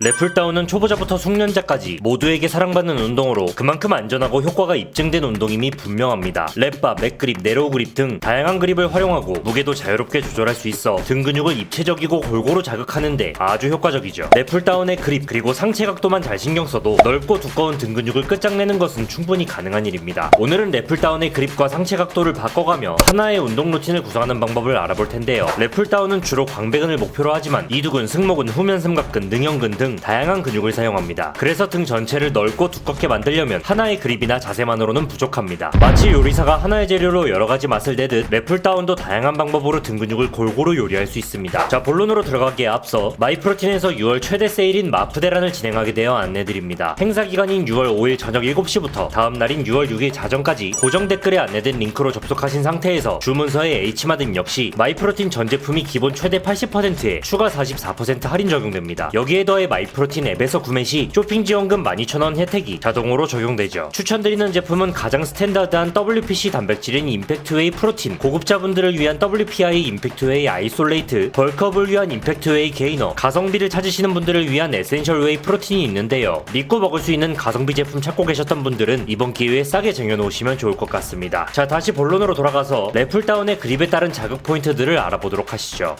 래플다운은 초보자부터 숙련자까지 모두에게 사랑받는 운동으로 그만큼 안전하고 효과가 입증된 운동임이 분명합니다. 랩바, 맥그립, 네로우 그립 등 다양한 그립을 활용하고 무게도 자유롭게 조절할 수 있어 등 근육을 입체적이고 골고루 자극하는데 아주 효과적이죠. 래플다운의 그립 그리고 상체 각도만 잘 신경 써도 넓고 두꺼운 등 근육을 끝장내는 것은 충분히 가능한 일입니다. 오늘은 래플다운의 그립과 상체 각도를 바꿔가며 하나의 운동 루틴을 구성하는 방법을 알아볼 텐데요. 래플다운은 주로 광배근을 목표로 하지만 이두근, 승모근, 후면 삼각근, 능형근 등 다양한 근육을 사용합니다. 그래서 등 전체를 넓고 두껍게 만들려면 하나의 그립이나 자세만으로는 부족합니다. 마치 요리사가 하나의 재료로 여러 가지 맛을 내듯 래플다운도 다양한 방법으로 등 근육을 골고루 요리할 수 있습니다. 자 본론으로 들어가기에 앞서 마이프로틴에서 6월 최대 세일인 마프대란을 진행하게 되어 안내드립니다. 행사 기간인 6월 5일 저녁 7시부터 다음 날인 6월 6일 자정까지 고정 댓글에 안내된 링크로 접속하신 상태에서 주문서에 H마등 역시 마이프로틴 전 제품이 기본 최대 80%에 추가 44% 할인 적용됩니다. 여기에 더해 마이 프로틴 앱에서 구매 시 쇼핑 지원금 12,000원 혜택이 자동으로 적용되죠. 추천드리는 제품은 가장 스탠다드한 WPC 단백질인 임팩트웨이 프로틴, 고급자분들을 위한 WPI 임팩트웨이 아이솔레이트, 벌크업을 위한 임팩트웨이 게이너, 가성비를 찾으시는 분들을 위한 에센셜웨이 프로틴이 있는데요. 믿고 먹을 수 있는 가성비 제품 찾고 계셨던 분들은 이번 기회에 싸게 쟁여놓으시면 좋을 것 같습니다. 자 다시 본론으로 돌아가서 래플다운의 그립에 따른 자극 포인트들을 알아보도록 하시죠.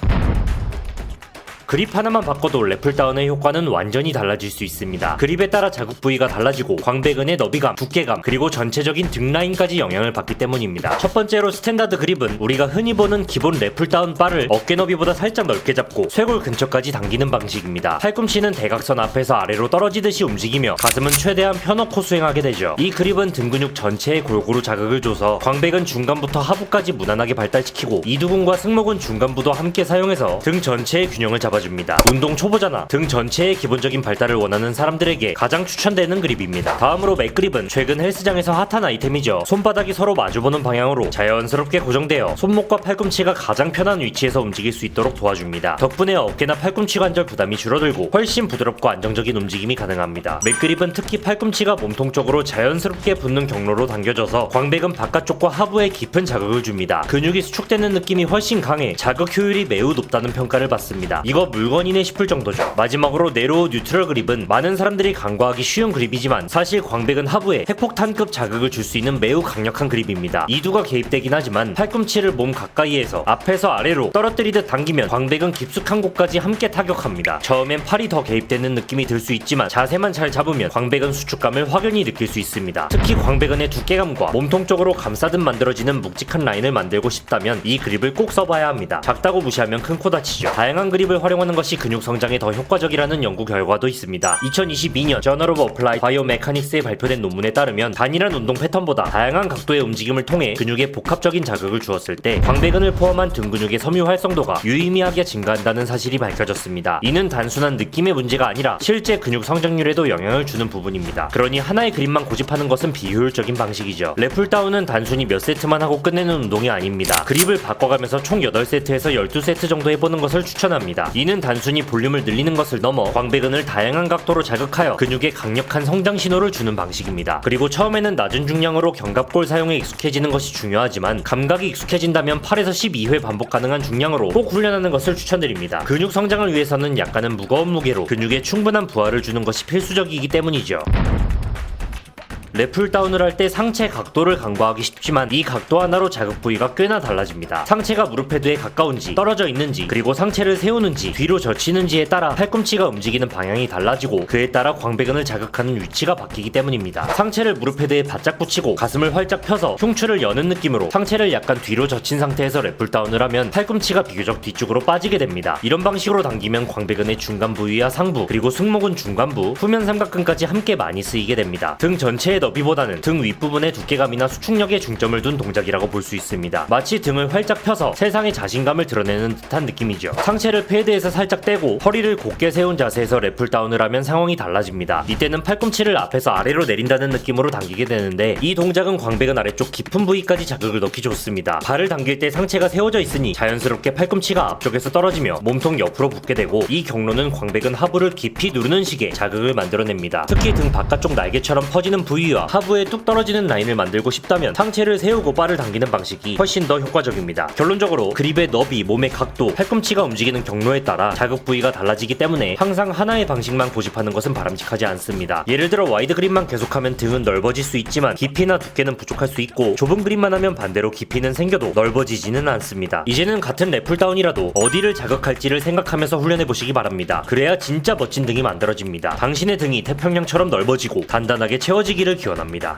그립 하나만 바꿔도 래플다운의 효과는 완전히 달라질 수 있습니다. 그립에 따라 자극 부위가 달라지고 광배근의 너비감, 두께감, 그리고 전체적인 등 라인까지 영향을 받기 때문입니다. 첫 번째로 스탠다드 그립은 우리가 흔히 보는 기본 래플다운 바를 어깨 너비보다 살짝 넓게 잡고 쇄골 근처까지 당기는 방식입니다. 팔꿈치는 대각선 앞에서 아래로 떨어지듯이 움직이며 가슴은 최대한 펴놓고 수행하게 되죠. 이 그립은 등 근육 전체에 골고루 자극을 줘서 광배근 중간부터 하부까지 무난하게 발달시키고 이두근과 승모근 중간부도 함께 사용해서 등 전체의 균형을 잡아 줍니다. 운동 초보자나 등 전체의 기본적인 발달을 원하는 사람들에게 가장 추천되는 그립입니다. 다음으로 맥그립은 최근 헬스장에서 핫한 아이템이죠. 손바닥이 서로 마주보는 방향으로 자연스럽게 고정되어 손목과 팔꿈치가 가장 편한 위치에서 움직일 수 있도록 도와줍니다. 덕분에 어깨나 팔꿈치 관절 부담이 줄어들고 훨씬 부드럽고 안정적인 움직임이 가능합니다. 맥그립은 특히 팔꿈치가 몸통 쪽으로 자연스럽게 붙는 경로로 당겨져서 광배근 바깥쪽과 하부에 깊은 자극을 줍니다. 근육이 수축되는 느낌이 훨씬 강해 자극 효율이 매우 높다는 평가를 받습니다. 이거 물건이네 싶을 정도죠. 마지막으로 네로우 뉴트럴 그립은 많은 사람들이 간과하기 쉬운 그립이지만 사실 광배근 하부에 핵폭탄급 자극을 줄 수 있는 매우 강력한 그립입니다. 이두가 개입되긴 하지만 팔꿈치를 몸 가까이에서 앞에서 아래로 떨어뜨리듯 당기면 광배근 깊숙한 곳까지 함께 타격합니다. 처음엔 팔이 더 개입되는 느낌이 들 수 있지만 자세만 잘 잡으면 광배근 수축감을 확연히 느낄 수 있습니다. 특히 광배근의 두께감과 몸통 쪽으로 감싸듯 만들어지는 묵직한 라인을 만들고 싶다면 이 그립을 꼭 써봐야 합니다. 작다고 무시하면 큰 코 다치죠. 다양한 그립을 활용 하는 것이 근육 성장에 더 효과적이라는 연구 결과도 있습니다. 2022년 저널 오브 어플라이 바이오 메카닉스에 발표된 논문에 따르면 단일한 운동 패턴보다 다양한 각도의 움직임을 통해 근육에 복합적인 자극을 주었을 때 광배근을 포함한 등 근육의 섬유 활성도가 유의미하게 증가한다는 사실이 밝혀졌습니다. 이는 단순한 느낌의 문제가 아니라 실제 근육 성장률에도 영향을 주는 부분입니다. 그러니 하나의 그립만 고집하는 것은 비효율적인 방식이죠. 래플다운은 단순히 몇 세트만 하고 끝내는 운동이 아닙니다. 그립을 바꿔가면서 총 8세트에서 12세트 정도 해보는 것을 추천합니다. 이는 단순히 볼륨을 늘리는 것을 넘어 광배근을 다양한 각도로 자극하여 근육에 강력한 성장 신호를 주는 방식입니다. 그리고 처음에는 낮은 중량으로 견갑골 사용에 익숙해지는 것이 중요하지만 감각이 익숙해진다면 8에서 12회 반복 가능한 중량으로 꼭 훈련하는 것을 추천드립니다. 근육 성장을 위해서는 약간은 무거운 무게로 근육에 충분한 부하를 주는 것이 필수적이기 때문이죠. 래플다운을 할 때 상체 각도를 간과하기 쉽지만 이 각도 하나로 자극 부위가 꽤나 달라집니다. 상체가 무릎 헤드에 가까운지 떨어져 있는지 그리고 상체를 세우는지 뒤로 젖히는지에 따라 팔꿈치가 움직이는 방향이 달라지고 그에 따라 광배근을 자극하는 위치가 바뀌기 때문입니다. 상체를 무릎 헤드에 바짝 붙이고 가슴을 활짝 펴서 흉추를 여는 느낌으로 상체를 약간 뒤로 젖힌 상태에서 래플다운을 하면 팔꿈치가 비교적 뒤쪽으로 빠지게 됩니다. 이런 방식으로 당기면 광배근의 중간 부위와 상부 그리고 승모근 중간부, 후면 삼각근까지 함께 많이 쓰이게 됩니다. 등 전체의 너비보다는 등 윗부분의 두께감이나 수축력에 중점을 둔 동작이라고 볼 수 있습니다. 마치 등을 활짝 펴서 세상의 자신감을 드러내는 듯한 느낌이죠. 상체를 패드에서 살짝 떼고 허리를 곧게 세운 자세에서 래플다운을 하면 상황이 달라집니다. 이때는 팔꿈치를 앞에서 아래로 내린다는 느낌으로 당기게 되는데 이 동작은 광배근 아래쪽 깊은 부위까지 자극을 넣기 좋습니다. 발을 당길 때 상체가 세워져 있으니 자연스럽게 팔꿈치가 앞쪽에서 떨어지며 몸통 옆으로 붙게 되고 이 경로는 광배근 하부를 깊이 누르는 식의 자극을 만들어냅니다. 특히 등 바깥쪽 날개처럼 퍼지는 부위 위와 하부에 뚝 떨어지는 라인을 만들고 싶다면 상체를 세우고 바를 당기는 방식이 훨씬 더 효과적입니다. 결론적으로 그립의 너비, 몸의 각도, 팔꿈치가 움직이는 경로에 따라 자극 부위가 달라지기 때문에 항상 하나의 방식만 고집하는 것은 바람직하지 않습니다. 예를 들어 와이드 그립만 계속하면 등은 넓어질 수 있지만 깊이나 두께는 부족할 수 있고 좁은 그립만 하면 반대로 깊이는 생겨도 넓어지지는 않습니다. 이제는 같은 래플다운이라도 어디를 자극할지를 생각하면서 훈련해 보시기 바랍니다. 그래야 진짜 멋진 등이 만들어집니다. 당신의 등이 태평양처럼 넓어지고 단단하게 채워지기를 기원합니다.